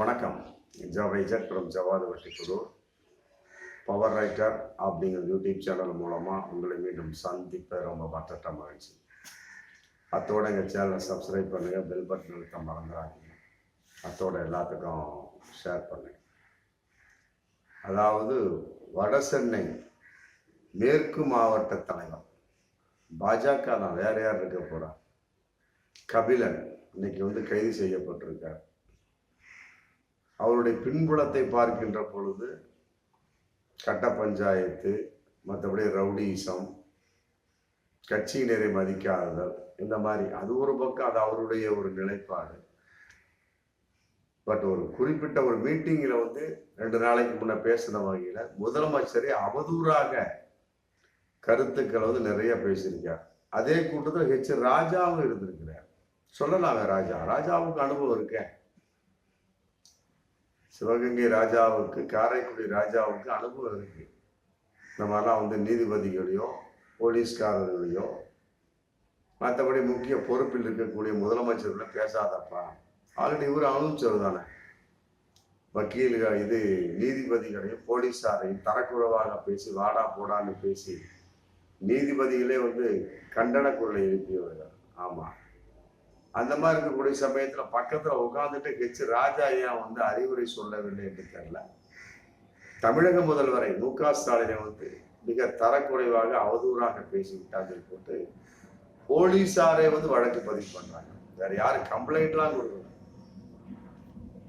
வணக்கம். ஜவைஜர் ஃப்ரம் ஜவாது வட்டிக்குழு பவர் ரைட்டர் அப்படிங்கிற யூடியூப் சேனல் மூலமாக உங்களை மீண்டும் சந்திப்ப ரொம்ப பட்டட்ட மகிழ்ச்சி அத்தோட எங்கள் சேனலை சப்ஸ்கிரைப் பண்ணுங்கள் பெல் பட்டன் அழுத்த மறந்துடாதீங்க. அத்தோட எல்லாத்துக்கும் ஷேர் பண்ணுங்க. அதாவது வடசென்னை மேற்கு மாவட்ட தலைவர். பாஜக நான் வேற யார் இருக்க போகிறேன் கபிலன். இன்னைக்கு வந்து கைது செய்யப்பட்டிருக்கார். அவருடைய பின்புலத்தை பார்க்கின்ற பொழுது கட்ட பஞ்சாயத்து மற்றபடி ரவுடிசம் கட்சியினரை மதிக்காதல் இந்த மாதிரி அது ஒரு பக்கம் அது அவருடைய ஒரு நிலைப்பாடு. பட் ஒரு குறிப்பிட்ட ஒரு மீட்டிங்கில் வந்து ரெண்டு நாளைக்கு முன்ன பேசின வகையில் முதலமைச்சரை அவதூறாக கருத்துக்களை வந்து நிறைய பேசியிருக்கார். அதே கூட்டத்தில் ஹெச் ராஜாவும் இருந்திருக்கிறார். சொல்லலாங்க ராஜா. ராஜாவுக்கு அனுபவம் இருக்கேன் சிவகங்கை ராஜாவுக்கு காரைக்குடி ராஜாவுக்கு அனுபவம் இருக்கு. இந்த மாதிரிலாம் வந்து நீதிபதிகளையோ போலீஸ்காரர்களையோ மற்றபடி முக்கிய பொறுப்பில் இருக்கக்கூடிய முதலமைச்சர்களை பேசாதப்பா. ஆல்ரெடி இவர் அனுபவிச்சவர் தானே. வக்கீல்கள் இது நீதிபதிகளையும் போலீஸாரையும் தரக்குறைவாக பேசி வாடா போடான்னு பேசி நீதிபதிகளே வந்து கண்டன குரலை எழுப்பியவர்கள். ஆமாம் அந்த மாதிரி இருக்கக்கூடிய சமயத்துல பக்கத்துல உட்காந்துட்டு ஹெச் ராஜா ஏன் வந்து அறிவுரை சொல்லவில்லை என்று தெரியல. தமிழக முதல்வரை மு க ஸ்டாலினை வந்து மிக தரக்குறைவாக அவதூறாக பேசிவிட்டார்கள் போட்டு போலீசாரே வந்து வழக்கு பதிவு பண்றாங்க. வேற யாரும் கம்ப்ளைண்ட்லாம் கொடுக்கல.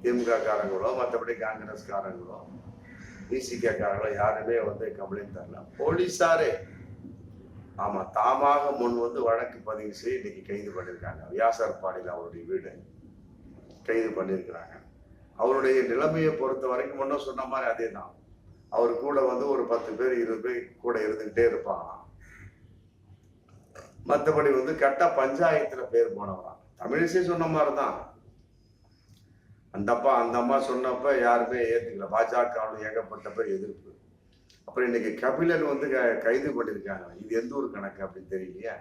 திமுக காரங்களோ மற்றபடி காங்கிரஸ் காரங்களோ பிசிகே காரங்களோ யாருமே வந்து கம்ப்ளைண்ட் தரல. போலீசாரே ஆமா தாமாக முன் வந்து வழக்கு பதிவு செய்து இன்னைக்கு கைது பண்ணியிருக்காங்க. வியாசர்பாடியில் அவருடைய வீடு கைது பண்ணியிருக்கிறாங்க. அவருடைய நிலைமையை பொறுத்த வரைக்கும் முன்ன சொன்ன மாதிரி அதே தான் அவர் கூட வந்து ஒரு பத்து பேர் இருபது பேர் கூட இருந்துகிட்டே இருப்பாங்களாம். மற்றபடி வந்து கட்ட பஞ்சாயத்துல பேர் போனவராம். தமிழிசை சொன்ன மாதிரி தான் அந்த அப்பா அந்த அம்மா சொன்னப்ப யாருமே ஏத்துக்கல. பாஜக ஏகப்பட்ட பேர் எதிர்ப்பு. அப்புறம் இன்னைக்கு கபிலன் வந்து க- கைது பண்ணியிருக்காங்க. இது எந்த ஒரு கணக்கு அப்படின்னு தெரியலையா?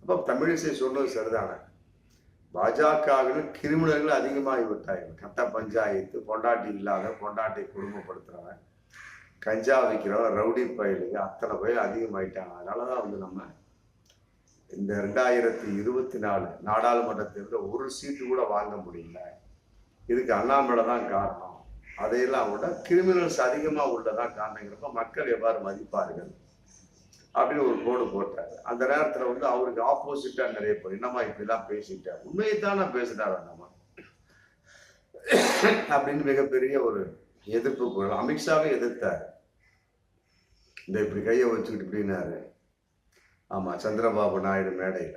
அப்போ தமிழிசை சொன்னது சரிதானே. பாஜகவில் கிரிமினல்கள் அதிகமாகி விட்டார்கள். கட்ட பஞ்சாயத்து பொண்டாட்டி இல்லாத பொண்டாட்டி குடும்பப்படுத்துகிறவன் கஞ்சா வைக்கிறவன் ரவுடி பயலுங்க அத்தனை பயல் அதிகமாயிட்டாங்க. அதனால தான் வந்து நம்ம இந்த ரெண்டாயிரத்தி இருபத்தி நாலு நாடாளுமன்ற தேர்தலில் ஒரு சீட்டு கூட வாங்க முடியல. இதுக்கு அண்ணாமலை தான் காரணம். அதையெல்லாம் விட கிரிமினல்ஸ் அதிகமாக உள்ளதா காரணங்கிறப்ப மக்கள் எவ்வாறு மதிப்பார்கள்? அப்படின்னு ஒரு கோடு போட்டாரு. அந்த நேரத்தில் வந்து அவருக்கு ஆப்போசிட்டா நிறைய பேர் என்னம்மா இப்படிலாம் பேசிட்டார் உண்மையை தானே பேசினார் நம்ம அப்படின்னு மிகப்பெரிய ஒரு எதிர்ப்பு குரல். அமித்ஷாவே எதிர்த்தார். இந்த இப்படி கையை வச்சுக்கிட்டு இப்படின்னாரு. ஆமாம் சந்திரபாபு நாயுடு மேடையில்.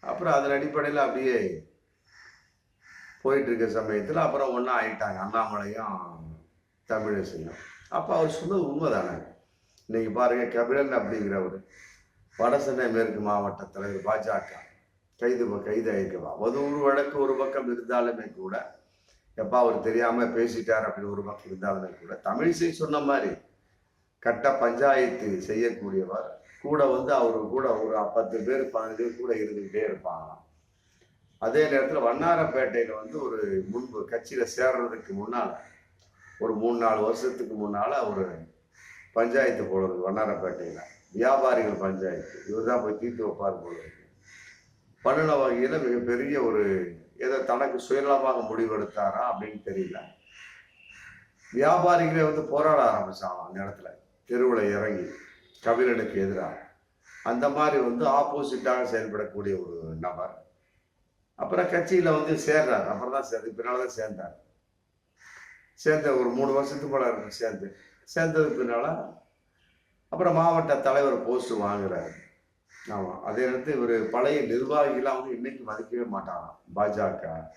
அப்புறம் அதன் அடிப்படையில் அப்படியே போயிட்டு இருக்க சமயத்தில் அப்புறம் ஒன்றா ஆயிட்டாங்க. அண்ணாமலையும் தமிழிசையும் அப்போ அவர் சொன்னது உண்மைதானே? இன்னைக்கு பாருங்க கபிலன் அப்படிங்கிறவர் வடசென்னை மேற்கு மாவட்ட தலைவர் பாஜக கைது கைது அழைக்கவா ஒரு வழக்கு ஒரு பக்கம் இருந்தாலுமே கூட எப்பா அவர் தெரியாம பேசிட்டார் அப்படின்னு ஒரு பக்கம் இருந்தாலுமே கூட தமிழிசை சொன்ன மாதிரி கட்ட பஞ்சாயத்து செய்யக்கூடியவர் கூட வந்து அவரு கூட ஒரு பத்து பேர் பதினஞ்சு பேர் கூட இருந்துகிட்டே இருப்பாங்களாம். அதே நேரத்தில் வண்ணாரப்பேட்டையில் வந்து ஒரு முன்பு கட்சியில் சேர்றதுக்கு முன்னால் ஒரு மூணு நாலு வருஷத்துக்கு முன்னால் ஒரு பஞ்சாயத்து போடுறது வண்ணாரப்பேட்டையில். வியாபாரிகள் பஞ்சாயத்து. இவர் தான் போய் தீர்த்து வைப்பார் போடுறது பண்ணின வகையில் மிகப்பெரிய ஒரு ஏதோ தனக்கு சுயநலமாக முடிவெடுத்தாரா அப்படின்னு தெரியல. வியாபாரிகளே வந்து போராட ஆரம்பித்தாங்க அந்த இடத்துல. தெருவில் இறங்கி கபிலனுக்கு எதிராக அந்த மாதிரி வந்து ஆப்போசிட்டாக செயல்படக்கூடிய ஒரு நபர். அப்புறம் கட்சியில் வந்து சேர்றார் அப்புறம் தான் சேர்ந்து பின்னால் தான் சேர்ந்தார் சேர்ந்த ஒரு மூணு வருஷத்துக்கு போல இருக்கும் சேர்ந்து. சேர்ந்ததுக்கு பின்னால அப்புறம் மாவட்ட தலைவர் போஸ்ட் வாங்குறாரு. ஆமாம் அதே நேரத்தில் இவர் பழைய நிர்வாகிகளாக வந்து இன்னைக்கு மதிக்கவே மாட்டாராம். பாஜக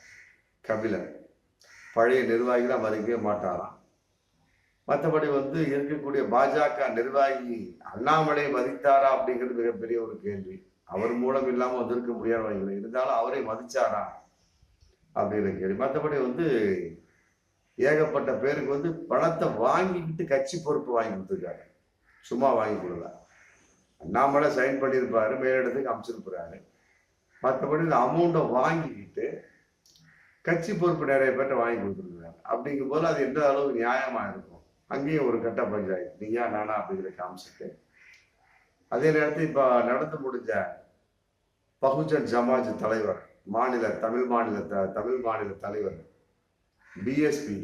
கபிலன். பழைய நிர்வாகிகளாக மதிக்கவே மாட்டாராம். மற்றபடி வந்து இருக்கக்கூடிய பாஜக நிர்வாகி அண்ணாமலை மதித்தாரா அப்படிங்கிறது மிகப்பெரிய ஒரு கேள்வி. அவர் மூலம் இல்லாமல் வந்திருக்க முடியாத இருந்தாலும் அவரை மதிச்சாரா? அப்படின்னு கேள்வி. மற்றபடி வந்து ஏகப்பட்ட பேருக்கு வந்து பணத்தை வாங்கிக்கிட்டு கட்சி பொறுப்பு வாங்கி கொடுத்துருக்காரு சும்மா வாங்கி கொடுக்கல. அண்ணாமலை சைன் பண்ணியிருப்பாரு மேலிடத்துக்கு அமைச்சிருப்பாரு. மற்றபடி இந்த அமௌண்ட்டை வாங்கிக்கிட்டு கட்சி பொறுப்பு நிறைய பேர்ட்ட வாங்கி கொடுத்துருக்காங்க. அப்படிங்கும் போது அது எந்த அளவுக்கு நியாயமாக இருக்கும்? அங்கேயும் ஒரு கட்ட பஞ்சாயத்து. நீயா நானா அப்படிங்கிற காமிச்சிட்டு அதே நேரத்தில் இப்போ நடந்து முடிஞ்ச பகுஜன் ஜமாஜ் தலைவர் மாநில தமிழ் மாநில த- தமிழ் மாநில தலைவர் பிஎஸ்பி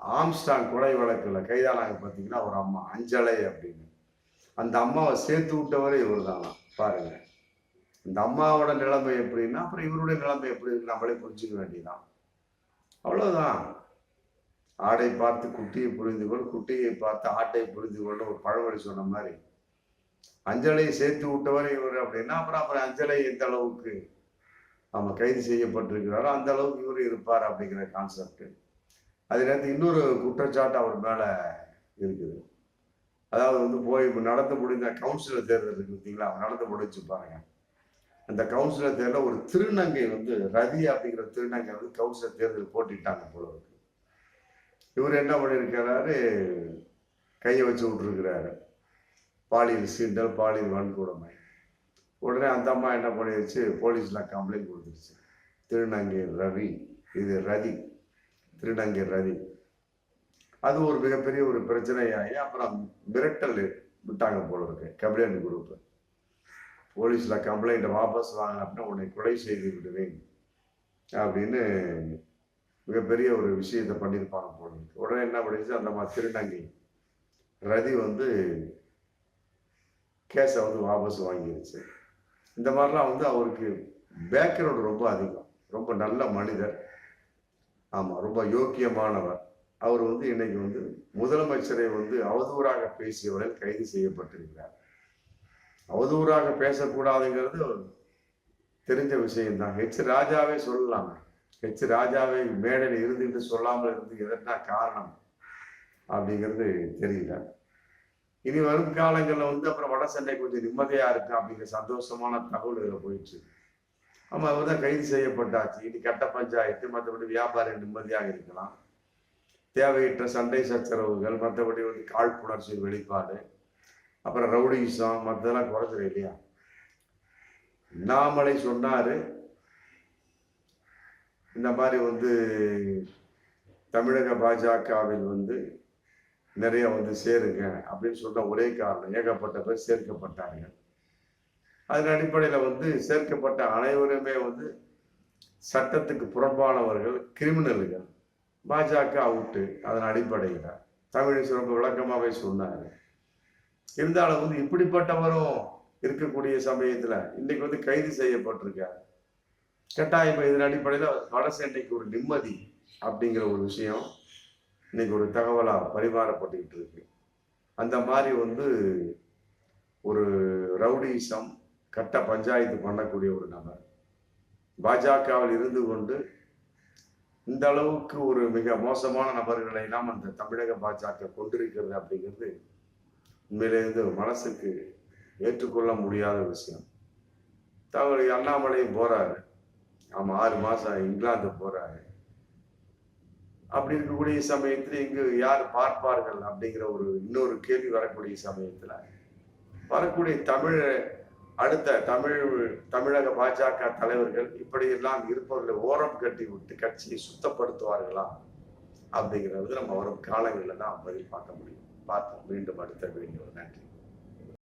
ஆம்ஸ்டாங் கொலை வழக்கில் கைதானாங்க பார்த்தீங்கன்னா ஒரு அம்மா அஞ்சலை அப்படின்னு. அந்த அம்மாவை சேர்த்து விட்டவரே இவர் தானா பாருங்க. இந்த அம்மாவோட நிலைமை எப்படின்னா அப்புறம் இவருடைய நிலைமை எப்படி இருக்கு நம்மளே புரிஞ்சுக்க வேண்டியதான் அவ்வளோதான் ஆடை பார்த்து குட்டியை புரிந்து கொள் குட்டியை பார்த்து ஆட்டை புரிந்து கொண்டு ஒரு பழமொழி சொன்ன மாதிரி அஞ்சலையை சேர்த்து விட்டவர் இவர் அப்படின்னா அப்புறம் அப்புறம் அஞ்சலை எந்த அளவுக்கு நம்ம கைது செய்யப்பட்டிருக்கிறாரோ அந்த அளவுக்கு இவர் இருப்பார் அப்படிங்கிற கான்செப்ட் அதே இன்னொரு குற்றச்சாட்டு அவர் மேலே இருக்குது. அதாவது வந்து போய் நடந்து முடிந்த கவுன்சிலர் தேர்தல் இருக்கு பார்த்தீங்களா? நடந்து முடிச்சு பாருங்க. அந்த கவுன்சிலர் தேர்தலில் ஒரு திருநங்கை வந்து ரதி அப்படிங்கிற திருநங்கை வந்து கவுன்சிலர் தேர்தல் போட்டிட்டாங்க போல இருக்கு. இவர் என்ன பண்ணியிருக்கிறாரு கையை வச்சு விட்டுருக்கிறாரு. பாலியல் சீண்டல் பாலியல் வன்கொடுமை. உடனே அந்த அம்மா என்ன பண்ணிடுச்சு போலீஸில் கம்ப்ளைண்ட் கொடுத்துருச்சு. திருநங்கை ரவி இது ரதி திருநங்கை ரதி. அது ஒரு மிகப்பெரிய ஒரு பிரச்சனையாகி அப்புறம் மிரட்டல் விட்டாங்க போல இருக்கு கபிலன் குரூப்பு போலீஸில் கம்ப்ளைண்ட்டை வாபஸ் வாங்கினா உன்னை கொலை செய்து விடுவேன் அப்படின்னு மிகப்பெரிய ஒரு விஷயத்தை பண்ணியிருப்பாங்க போல இருக்கு. உடனே என்ன பண்ணிடுச்சு அந்த மாதிரி திருநங்கை ரதி வந்து கேஸை வந்து வாபஸ் வாங்கிருச்சு. இந்த மாதிரிலாம் வந்து அவருக்கு பேக்ரவுண்ட் ரொம்ப அதிகம். ரொம்ப நல்ல மனிதர். ஆமாம் ரொம்ப யோக்கியமானவர். அவர் வந்து இன்னைக்கு வந்து முதலமைச்சரை வந்து அவதூறாக பேசியவர்கள் கைது செய்யப்பட்டிருக்கிறார். அவதூறாக பேசக்கூடாதுங்கிறது தெரிஞ்ச விஷயம்தான். ஹெச் ராஜாவே சொல்லலாமே. ஹெச் ராஜாவை மேடையில் இருந்துட்டு சொல்லாமல் இருந்து எதனா காரணம் அப்படிங்கிறது தெரியல. இனி வரும் காலங்களில் வந்து அப்புறம் வட சென்னை கொஞ்சம் நிம்மதியா இருக்கு அப்படிங்கிற சந்தோஷமான தகவல் இதில் போயிடுச்சு. ஆமாம் அவர் தான் கைது செய்யப்பட்டாச்சு. இனி கட்ட பஞ்சாயத்து மற்றபடி வியாபாரம் நிம்மதியாக இருக்கலாம். தேவையற்ற சண்டை சச்சரவுகள் மற்றபடி வந்து காழ்ப்புணர்ச்சி வெளிப்பாடு அப்புறம் ரவுடிசம் மற்றதெல்லாம் குறைஞ்சிரும் இல்லையா? அண்ணாமலை சொன்னார் இந்த மாதிரி வந்து தமிழக பாஜகவில் வந்து நிறைய வந்து சேருங்க அப்படின்னு சொன்ன ஒரே காரணம் ஏகப்பட்ட பேர் சேர்க்கப்பட்டாங்க அதன் அடிப்படையில் வந்து சேர்க்கப்பட்ட அனைவருமே வந்து சட்டத்துக்கு புறம்பானவர்கள் கிரிமினல்கள். பாஜக அவுட்டு அதன் அடிப்படையில். தமிழிசை ரொம்ப விளக்கமாகவே சொன்னார் இருந்தாலும் வந்து இப்படிப்பட்டவரும் இருக்கக்கூடிய சமயத்தில் இன்னைக்கு வந்து கைது செய்யப்பட்டிருக்காரு. கட்டாயம் இதன் அடிப்படையில் வடசென்னைக்கு ஒரு நிம்மதி அப்படிங்கிற ஒரு விஷயம் இன்னைக்கு ஒரு தகவலாக பரிமாறப்பட்டுக்கிட்டு இருக்கு. அந்த மாதிரி வந்து ஒரு ரவுடிசம் கட்ட பஞ்சாயத்து பண்ணக்கூடிய ஒரு நபர். பாஜகவில் இருந்து கொண்டு இந்த அளவுக்கு ஒரு மிக மோசமான நபர்களை எல்லாம் அந்த தமிழக பாஜக கொண்டிருக்கிறது அப்படிங்கிறது உண்மையிலேருந்து மனசுக்கு ஏற்றுக்கொள்ள முடியாத விஷயம். தவறு அண்ணாமலையும் போறாரு. ஆமாம் ஆறு மாசம் இங்கிலாந்து போறாரு. அப்படி இருக்கக்கூடிய சமயத்துல இங்கு யார் பார்ப்பார்கள் அப்படிங்கிற ஒரு இன்னொரு கேள்வி வரக்கூடிய சமயத்துல. வரக்கூடிய தமிழ் அடுத்த தமிழ் தமிழக பாஜக தலைவர்கள் இப்படியெல்லாம் இருப்பவர்களை ஓரம் கட்டி விட்டு கட்சியை சுத்தப்படுத்துவார்களா அப்படிங்கிறது நம்ம வரும் காலங்களில் தான் பதில் பார்க்க முடியும். பார்ப்போம். மீண்டும் அடுத்த வீடியோ நன்றி.